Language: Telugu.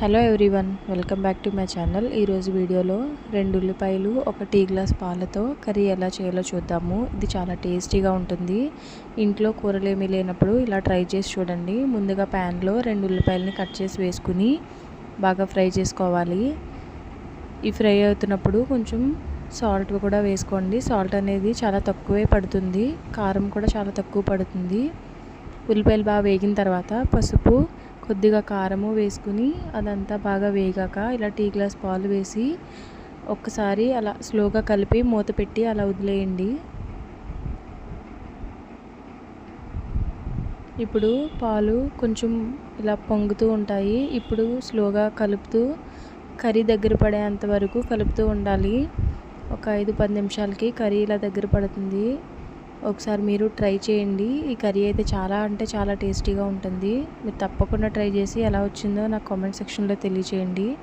Hello everyone welcome back to my channel ఈరోజు వీడియోలో రెండు ఉల్లిపాయలు ఒక టీ గ్లాస్ పాలతో కర్రీ ఎలా చేయాలో చూద్దాము. ఇది చాలా టేస్టీగా ఉంటుంది. ఇంట్లో కూరలు లేనప్పుడు ఇలా ట్రై చేసి చూడండి. ముందుగా ప్యాన్లో రెండు ఉల్లిపాయలని కట్ చేసి వేసుకుని బాగా ఫ్రై చేసుకోవాలి. ఈ ఫ్రై అవుతున్నప్పుడు కొంచెం సాల్ట్ కూడా వేసుకోండి. సాల్ట్ అనేది చాలా తక్కువే పడుతుంది. కారం కూడా చాలా తక్కువ పడుతుంది. ఉల్లిపాయలు బాగా వేగిన తర్వాత పసుపు కొద్దిగా కారము వేసుకుని అదంతా బాగా వేగాక ఇలా టీ గ్లాస్ పాలు వేసి ఒక్కసారి అలా స్లోగా కలిపి మూత పెట్టి అలా వదిలేయండి. ఇప్పుడు పాలు కొంచెం ఇలా పొంగుతూ ఉంటాయి. ఇప్పుడు స్లోగా కలుపుతూ కర్రీ దగ్గర పడేంత వరకు కలుపుతూ ఉండాలి. ఒక ఐదు పది నిమిషాలకి కర్రీ ఇలా దగ్గర పడుతుంది. ఒకసారి మీరు ట్రై చేయండి. ఈ కర్రీ అయితే చాలా అంటే చాలా టేస్టీగా ఉంటుంది. మీరు తప్పకుండా ట్రై చేసి ఎలా వచ్చిందో నాకు కామెంట్ సెక్షన్లో తెలియచేయండి.